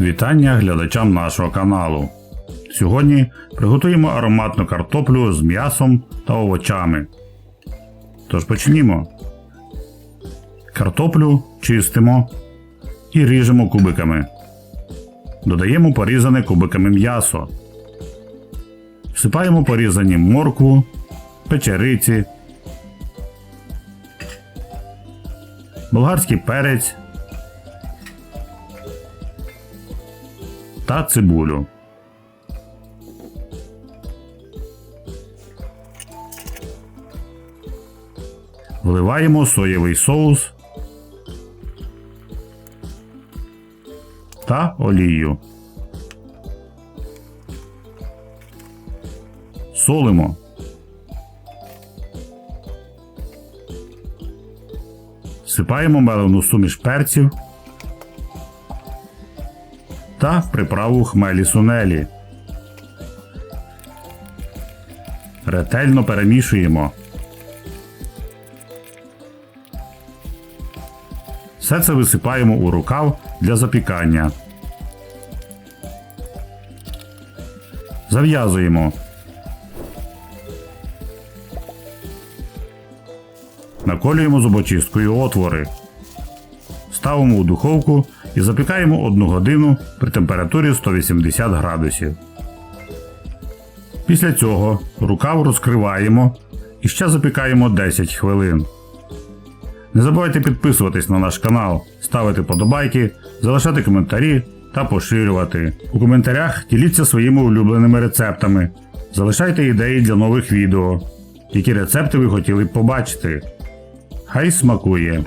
Вітання глядачам нашого каналу. Сьогодні приготуємо ароматну картоплю з м'ясом та овочами. Тож почнімо. Картоплю чистимо і ріжемо кубиками. Додаємо порізане кубиками м'ясо. Всипаємо порізані моркву, печериці, болгарський перець та цибулю. Вливаємо соєвий соус та олію. Солимо. Сипаємо мелену суміш перців та приправу хмелі сунелі. Ретельно перемішуємо. Все це висипаємо у рукав для запікання. Зав'язуємо. Наколюємо зубочисткою отвори. Ставимо у духовку і запікаємо 1 годину при температурі 180 градусів. Після цього рукав розкриваємо і ще запікаємо 10 хвилин. Не забувайте підписуватись на наш канал, ставити подобайки, залишати коментарі та поширювати. У коментарях діліться своїми улюбленими рецептами. Залишайте ідеї для нових відео, які рецепти ви хотіли б побачити. Хай смакує!